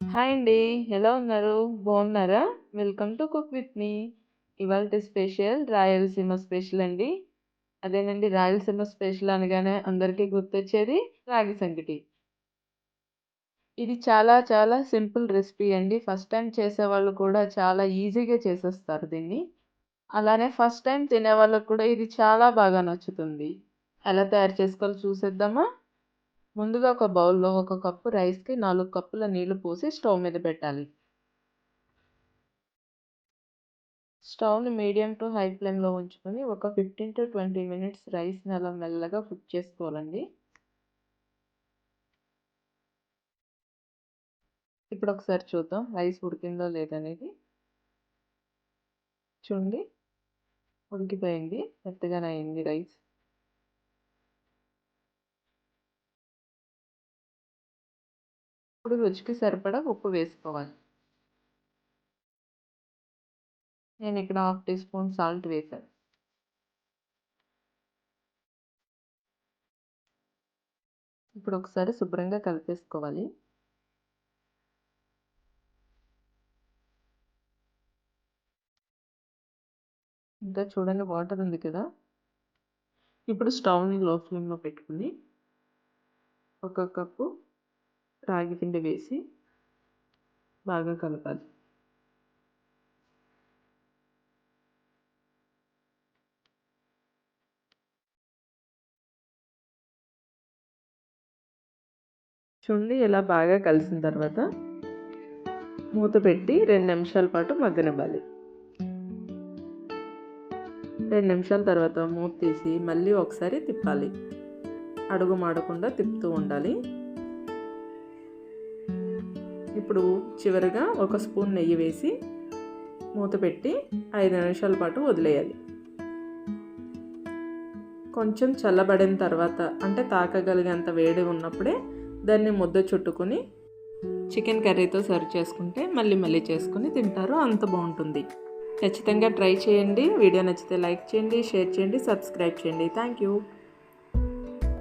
Hi అండి. ఎలా ఉన్నారు? బాగున్నారా? Welcome to cook with me. ఇవాల్టి స్పెషల్ రాయలసీమ స్పెషల్ అండి. అదేనండి రాయలసీమ స్పెషల్ అనగానే అందరికీ గుర్తొచ్చేది రాగి సంగటి. ఇది చాలా చాలా సింపుల్ రెసిపీ అండి. ఫస్ట్ టైం చేసేవాళ్ళు కూడా చాలా ఈజీగా చేసేస్తారు దీన్ని. అలానే ఫస్ట్ టైం తినే వాళ్ళకు కూడా ఇది చాలా బాగా నచ్చుతుంది. ఎలా తయారు చేసుకోవాలో చూసేద్దామా? ముందుగా ఒక బౌల్‌లో ఒక కప్పు రైస్‌కి నాలుగు కప్పుల నీళ్ళు పోసి స్టవ్ మీద పెట్టాలి. స్టవ్‌ని మీడియం టు హై ఫ్లేమ్‌లో ఉంచుకొని ఒక 15-20 మినిట్స్ రైస్‌ని అలా మెల్లగా కుక్ చేసుకోవాలండి. ఇప్పుడు ఒకసారి చూద్దాం రైస్ ఉడికిందో లేదనేది. చూడండి. ఉడికిపోయింది. మెత్తగానే అయింది రైస్. ఇప్పుడు రుచికి సరిపడా ఉప్పు వేసుకోవాలి. నేను ఇక్కడ హాఫ్ టీ స్పూన్ సాల్ట్ వేశాను. ఇప్పుడు ఒకసారి శుభ్రంగా కలిపేసుకోవాలి. ఇంకా చూడండి వాటర్ ఉంది కదా! ఇప్పుడు స్టవ్‌ని లో ఫ్లేమ్‌లో పెట్టుకుని ఒక కప్పు రాగి పిండి వేసి బాగా కలపాలి. చూడండి ఇలా బాగా కలిసిన తర్వాత మూత పెట్టి రెండు నిమిషాల పాటు మగ్గనివ్వాలి. రెండు నిమిషాల తర్వాత మూత తీసి మళ్ళీ ఒకసారి తిప్పాలి. అడుగు మాడకుండా తిప్పుతూ ఉండాలి. ఇప్పుడు చివరిగా ఒక స్పూన్ నెయ్యి వేసి మూత పెట్టి ఐదు నిమిషాల పాటు వదిలేయాలి. కొంచెం చల్లబడిన తర్వాత అంటే తాకగలిగేంత వేడి ఉన్నప్పుడే దాన్ని ముద్ద చుట్టుకొని చికెన్ కర్రీతో సర్వ్ చేసుకుంటే మళ్ళీ మళ్ళీ చేసుకుని తింటారు. అంత బాగుంటుంది. ఖచ్చితంగా ట్రై చేయండి. వీడియో నచ్చితే లైక్ చేయండి, షేర్ చేయండి, సబ్స్క్రైబ్ చేయండి. Thank you.